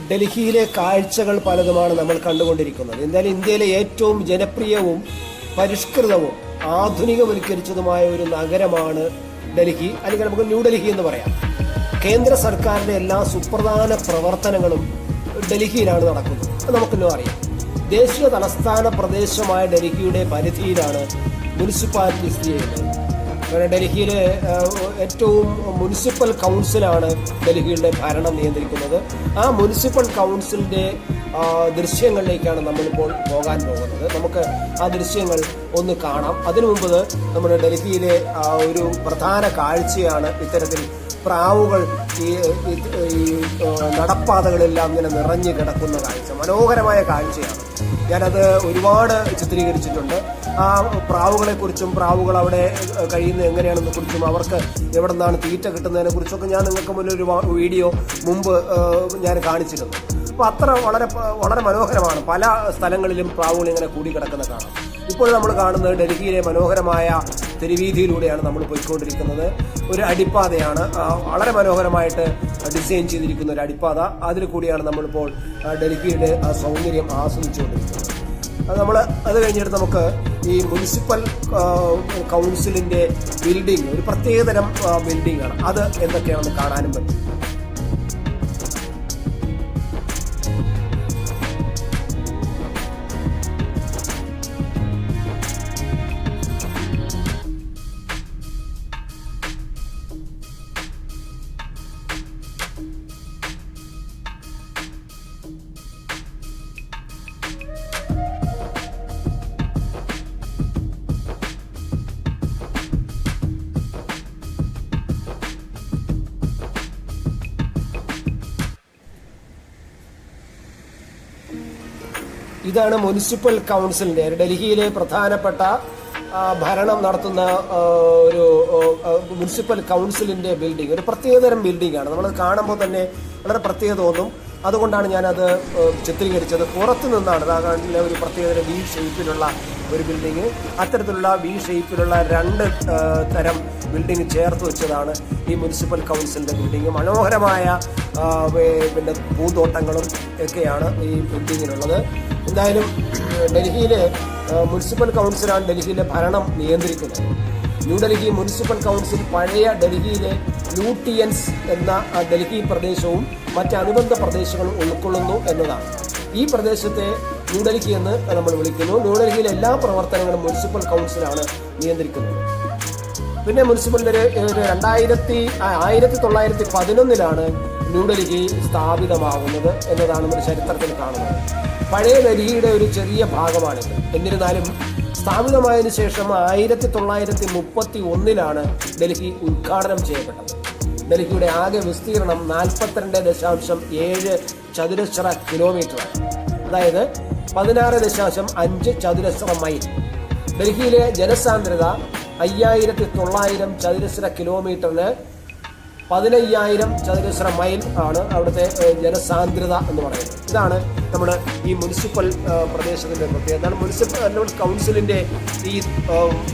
ഡൽഹിയിലെ കാഴ്ചകൾ പലതുമാണ് നമ്മൾ കണ്ടുകൊണ്ടിരിക്കുന്നത്. എന്തായാലും ഇന്ത്യയിലെ ഏറ്റവും ജനപ്രിയവും പരിഷ്കൃതവും ആധുനികവൽക്കരിച്ചതുമായ ഒരു നഗരമാണ് ഡൽഹി അല്ലെങ്കിൽ നമുക്ക് ന്യൂഡൽഹി എന്ന് പറയാം. കേന്ദ്ര സർക്കാരിന്റെ എല്ലാ സുപ്രധാന പ്രവർത്തനങ്ങളും ഡൽഹിയിലാണ് നടക്കുന്നത്. അത് നമുക്കെല്ലാം അറിയാം. ദേശീയ തലസ്ഥാന പ്രദേശമായ ഡൽഹിയുടെ പരിധിയിലാണ് മുനിസിപ്പാലിറ്റി സ്ഥിതി ചെയ്യുന്നത്. കാരണം ഡൽഹിയിലെ ഏറ്റവും മുനിസിപ്പൽ കൗൺസിലാണ് ഡൽഹിയുടെ ഭരണം നിയന്ത്രിക്കുന്നത്. ആ മുനിസിപ്പൽ കൗൺസിലിന്റെ ദൃശ്യങ്ങളിലേക്കാണ് നമ്മളിപ്പോൾ പോകാൻ പോകുന്നത്. നമുക്ക് ആ ദൃശ്യങ്ങൾ ഒന്ന് കാണാം. അതിനു മുമ്പ് നമ്മുടെ ഡൽഹിയിലെ ഒരു പ്രധാന കാഴ്ചയാണ് ഇത്തരത്തിൽ പ്രാവുകൾ ഈ നടപ്പാതകളെല്ലാം ഇങ്ങനെ നിറഞ്ഞു കിടക്കുന്ന കാഴ്ച. മനോഹരമായ കാഴ്ചയാണ്. ഞാനത് ഒരുപാട് ചിത്രീകരിച്ചിട്ടുണ്ട്. ആ പ്രാവുകളെ കുറിച്ചും പ്രാവുകൾ അവിടെ കഴിയുന്നത് എങ്ങനെയാണെന്ന് കുറിച്ചും അവർക്ക് എവിടെ നിന്നാണ് തീറ്റ കിട്ടുന്നതിനെ കുറിച്ചൊക്കെ ഞാൻ നിങ്ങൾക്ക് മുന്നിൽ ഒരു വീഡിയോ മുമ്പ് ഞാൻ കാണിച്ചിരുന്നു. അപ്പോൾ അത്ര വളരെ വളരെ മനോഹരമാണ്. പല സ്ഥലങ്ങളിലും പ്രാവുകൾ ഇങ്ങനെ കൂടിക്കിടക്കുന്ന കാണാം. ഇപ്പോൾ നമ്മൾ കാണുന്നത് ഡൽഹിയിലെ മനോഹരമായ തെരുവീതിയിലൂടെയാണ് നമ്മൾ പോയിക്കൊണ്ടിരിക്കുന്നത്. ഒരു അടിപ്പാതയാണ്. വളരെ മനോഹരമായിട്ട് ഡിസൈൻ ചെയ്തിരിക്കുന്ന ഒരു അടിപ്പാത. അതിൽ കൂടിയാണ് നമ്മളിപ്പോൾ ഡൽഹിയുടെ സൗന്ദര്യം ആസ്വദിച്ചുകൊണ്ടിരിക്കുന്നത്. നമ്മൾ അത് കഴിഞ്ഞിട്ട് നമുക്ക് ഈ മുനിസിപ്പൽ കൗൺസിലിന്റെ ബിൽഡിംഗ് ഒരു പ്രത്യേകതരം ആ, ബിൽഡിംഗ് ആണ്. അത് എന്തൊക്കെയാണെന്ന് കാണാനും പറ്റും. ഇതാണ് മുനിസിപ്പൽ കൗൺസിലിന്റെ ഡൽഹിയിലെ പ്രധാനപ്പെട്ട ഭരണം നടത്തുന്ന ഒരു മുനിസിപ്പൽ കൗൺസിലിന്റെ ബിൽഡിംഗ് ഒരു പ്രത്യേകതരം ബിൽഡിംഗ് ആണ്. നമ്മൾ കാണുമ്പോൾ തന്നെ വളരെ പ്രത്യേകത തോന്നും. അതുകൊണ്ടാണ് ഞാനത് ചിത്രീകരിച്ചത്. പുറത്തു നിന്നാണ് അതാകാണ്ടിലെ ഒരു പ്രത്യേകതരം വി ഷേപ്പിലുള്ള ഒരു ബിൽഡിങ് അത്തരത്തിലുള്ള വി ഷേപ്പിലുള്ള രണ്ട് തരം ബിൽഡിംഗ് ചേർത്ത് വെച്ചതാണ് ഈ മുനിസിപ്പൽ കൗൺസിലിന്റെ ബിൽഡിംഗ് മനോഹരമായ പിന്നെ പൂന്തോട്ടങ്ങളും ഒക്കെയാണ് ഈ ബിൽഡിങ്ങിനുള്ളത്. എന്തായാലും ഡൽഹിയിലെ മുനിസിപ്പൽ കൗൺസിലാണ് ഡൽഹിയിലെ ഭരണം നിയന്ത്രിക്കുന്നത്. ന്യൂഡൽഹി മുനിസിപ്പൽ കൗൺസിൽ പഴയ ഡൽഹിയിലെ ലൂട്ടിയൻസ് എന്ന ഡൽഹി പ്രദേശവും മറ്റ് അനുബന്ധ പ്രദേശങ്ങളും ഉൾക്കൊള്ളുന്നു എന്നതാണ്. ഈ പ്രദേശത്തെ ന്യൂഡൽഹി എന്ന് നമ്മൾ വിളിക്കുന്നു. ന്യൂഡൽഹിയിലെ എല്ലാ പ്രവർത്തനങ്ങളും മുനിസിപ്പൽ കൗൺസിലാണ് നിയന്ത്രിക്കുന്നത്. പിന്നെ മുനിസിപ്പൽ ഒരു രണ്ടായിരത്തി ആയിരത്തി തൊള്ളായിരത്തി പതിനൊന്നിലാണ് ന്യൂഡൽഹി സ്ഥാപിതമാകുന്നത് എന്നതാണ് നമ്മൾ ചരിത്രത്തിൽ കാണുന്നത്. പഴയ ഡൽഹിയുടെ ഒരു ചെറിയ ഭാഗമാണിത്. എന്നിരുന്നാലും സ്ഥാപിതമായതിനു ശേഷം ആയിരത്തി തൊള്ളായിരത്തി മുപ്പത്തി ഒന്നിലാണ് ഡൽഹി ഉദ്ഘാടനം ചെയ്യപ്പെട്ടത്. ഡൽഹിയുടെ ആകെ വിസ്തീർണം നാൽപ്പത്തിരണ്ട് ദശാംശം ഏഴ് ചതുരശ്ര കിലോമീറ്ററാണ്. അതായത് പതിനാറ് ദശാംശം അഞ്ച് ചതുരശ്ര മൈൽ. ഡൽഹിയിലെ ജനസാന്ദ്രത അയ്യായിരത്തി തൊള്ളായിരം ചതുരശ്ര കിലോമീറ്ററിന് പതിനയ്യായിരം ചതുരശ്ര മൈൽ ആണ് അവിടുത്തെ ജനസാന്ദ്രത എന്ന് പറയുന്നത്. ഇതാണ് നമ്മുടെ ഈ മുനിസിപ്പൽ പ്രദേശത്തിന്റെ പ്രത്യേകത. എന്താണ് മുനിസിപ്പൽ കൗൺസിലിന്റെ ഈ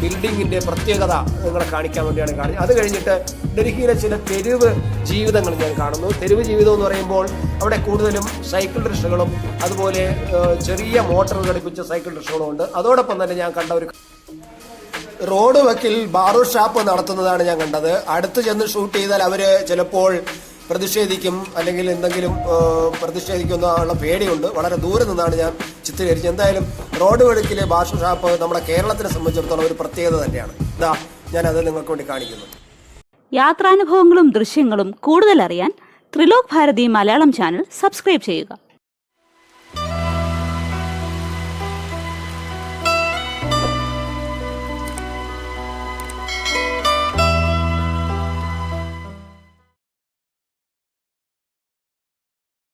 ബിൽഡിങ്ങിന്റെ പ്രത്യേകത നിങ്ങളെ കാണിക്കാൻ വേണ്ടിയാണ് കാണിച്ചത്. അത് കഴിഞ്ഞിട്ട് ഡൽഹിയിലെ ചില തെരുവ് ജീവിതങ്ങൾ ഞാൻ കാണുന്നു. തെരുവ് ജീവിതം എന്ന് പറയുമ്പോൾ അവിടെ കൂടുതലും സൈക്കിൾ റിക്ഷകളും അതുപോലെ ചെറിയ മോട്ടോർ ഘടിപ്പിച്ച സൈക്കിൾ റിക്ഷകളും ഉണ്ട്. അതോടൊപ്പം തന്നെ ഞാൻ കണ്ട ഒരു റോഡ് വക്കിൽ ബാറു ഷാപ്പ് നടത്തുന്നതാണ് ഞാൻ കണ്ടത്. അടുത്ത് ചെന്ന് ഷൂട്ട് ചെയ്താൽ അവർ ചിലപ്പോൾ പ്രതിഷേധിക്കും അല്ലെങ്കിൽ എന്തെങ്കിലും പ്രതിഷേധിക്കുന്നുള്ള പേടിയുണ്ട്. വളരെ ദൂരെ നിന്നാണ് ഞാൻ ചിത്രീകരിച്ചത്. എന്തായാലും റോഡ് വഴുക്കിലെ ഭാഷ ഷാപ്പ് നമ്മുടെ കേരളത്തിനെ സംബന്ധിച്ചിടത്തോളം ഒരു പ്രത്യേകത തന്നെയാണ്. ഇതാ ഞാനത് നിങ്ങൾക്ക് വേണ്ടി കാണിക്കുന്നു. യാത്രാനുഭവങ്ങളും ദൃശ്യങ്ങളും കൂടുതലറിയാൻ ത്രിലോക് ഭാരതി മലയാളം ചാനൽ സബ്സ്ക്രൈബ് ചെയ്യുക.